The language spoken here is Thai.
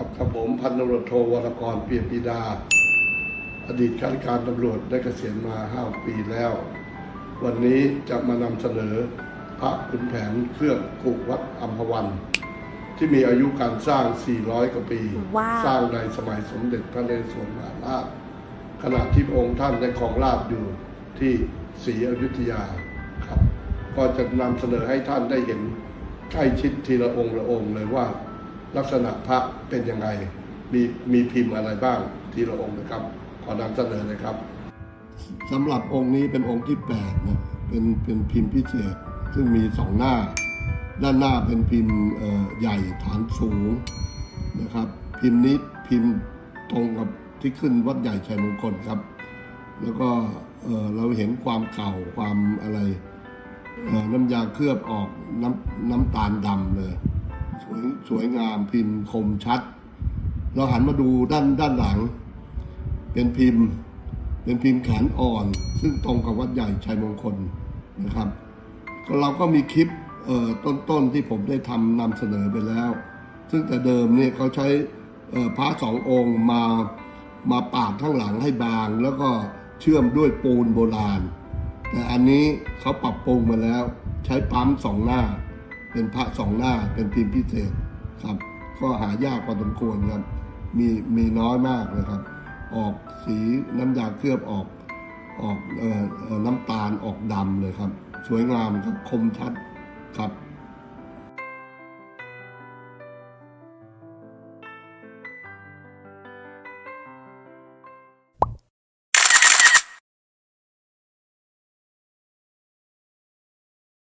ครับครับผมพันตำรวจโทวรกรเปียปีดา อดีตข้าราชการตำรวจได้เกษียณมา 5 ปีแล้ว วันนี้จะมานำเสนอพระขุนแผนเครื่องกุวัดอัมพวัน ที่มีอายุการสร้าง 400 กว่าปี ว้าว สร้างในสมัยสมเด็จพระนเรศวรมหาราชขณะที่พระองค์ท่านได้ครองราชย์อยู่ที่ศรีอยุธยาครับ ก็จะนำเสนอให้ท่านได้เห็นใกล้ชิดทีละองค์ละองค์เลยว่า ลักษณะพระเป็นยังไง มีมีพิมพ์อะไรบ้างทีละองค์นะครับ ขอนำเสนอเลยครับสำหรับองค์นี้เป็นองค์ที่แปดนะเป็นเป็นพิมพ์พิเศษซึ่งมีสองหน้า ด้านหน้าเป็นพิมพ์ใหญ่ฐานสูงนะครับ พิมพ์นี้พิมพ์ตรงกับที่ขึ้นวัดใหญ่ชัยมงคลครับ แล้วก็เราเห็นความเก่าความอะไรน้ำยาเคลือบออกน้ำน้ำตาลดำเลย วยสวยงามพิมพ์คมชัด เราหันมาดูด้านด้านหลัง เป็นพิมพ์ เป็นพิมพ์แขนอ่อน ซึ่งตรงกับวัดใหญ่ชัยมงคลนะครับ ก็เราก็มีคลิปต้นๆที่ผมได้ทำนำเสนอไปแล้ว ซึ่งแต่เดิมเนี่ยเขาใช้พระสององค์มามาปาดข้างหลังให้บาง แล้วก็เชื่อมด้วยปูนโบราณ แต่อันนี้เขาปรับปรุงมาแล้ว ใช้ปั๊มสองหน้า เป็นพระสองหน้าเป็นพิมพ์พิเศษครับ ก็หายากพอสมควรครับ มีมีน้อยมากเลยครับ ออกสีน้ำยาเคลือบออกออกเอ่อน้ำตาลออกดำเลยครับ สวยงามครับคมชัดครับ